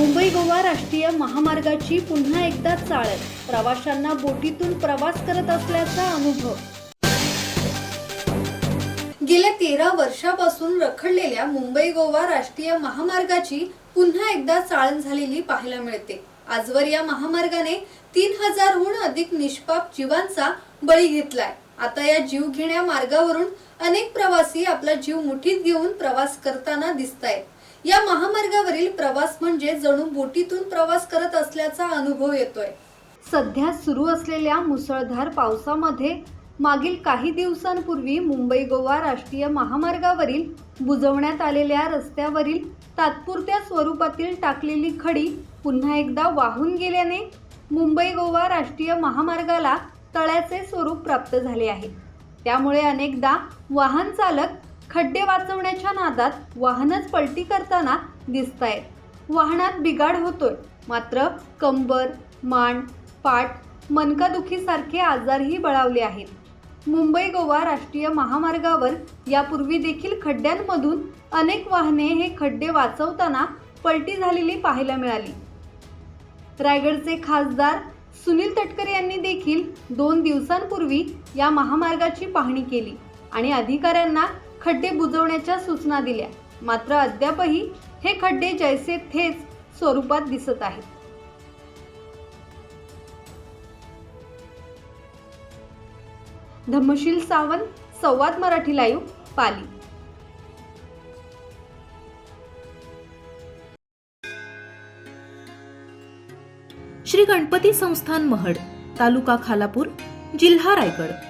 मुंबई गोवा राष्ट्रीय महामार्गाची पुन्हा एकदा चाळण प्रवाशांना बोटीतून प्रवास करत असल्याचा अनुभव. गेल्या तेरा वर्षापासून रखडलेल्या मुंबई गोवा राष्ट्रीय महामार्गाची पुन्हा एकदा चाळण झालेली पाहायला मिळते. आजवर या महामार्गाने तीन हजारहून अधिक निष्पाप जीवांचा बळी घेतलाय. आता या जीव घेण्या मार्गावरून अनेक प्रवासी आपला जीव मुठीत घेऊन प्रवास करताना दिसत आहेत या महामार्गावरील प्रवास म्हणजे जणू बोटीतून प्रवास करत असल्याचा अनुभव येतोय. सध्या सुरू असलेल्या मुसळधार पावसामध्ये मागील काही दिवसांपूर्वी मुंबई गोवा राष्ट्रीय महामार्गावरील बुजवण्यात आलेल्या रस्त्यावरील तात्पुरत्या स्वरूपातील टाकलेली खडी पुन्हा एकदा वाहून गेल्याने मुंबई गोवा राष्ट्रीय महामार्गाला तळ्याचे स्वरूप प्राप्त झाले आहे. त्यामुळे अनेकदा वाहन चालक खड्डे वाचवण्याच्या नादात वाहनच पलटी करताना दिसत आहेत वाहनात बिघाड होतोय. मात्र कंबर मान पाठ मनकादुखीसारखे आजारही बळावले आहेत. मुंबई गोवा राष्ट्रीय महामार्गावर यापूर्वी देखील खड्ड्यांमधून अनेक वाहने हे खड्डे वाचवताना पलटी झालेली पाहायला मिळाली. रायगडचे खासदार सुनील तटकरे यांनी देखील दोन दिवसांपूर्वी या महामार्गाची पाहणी केली आणि अधिकाऱ्यांना खड्डे बुजवण्याच्या सूचना दिल्या. मात्र अद्यापही हे खड्डे जैसे थेच स्वरूपात दिसत आहेत. धम्मशील सावंत संवाद मराठी लाईव्ह पाली. श्री गणपती संस्थान महड तालुका खालापूर जिल्हा रायगड.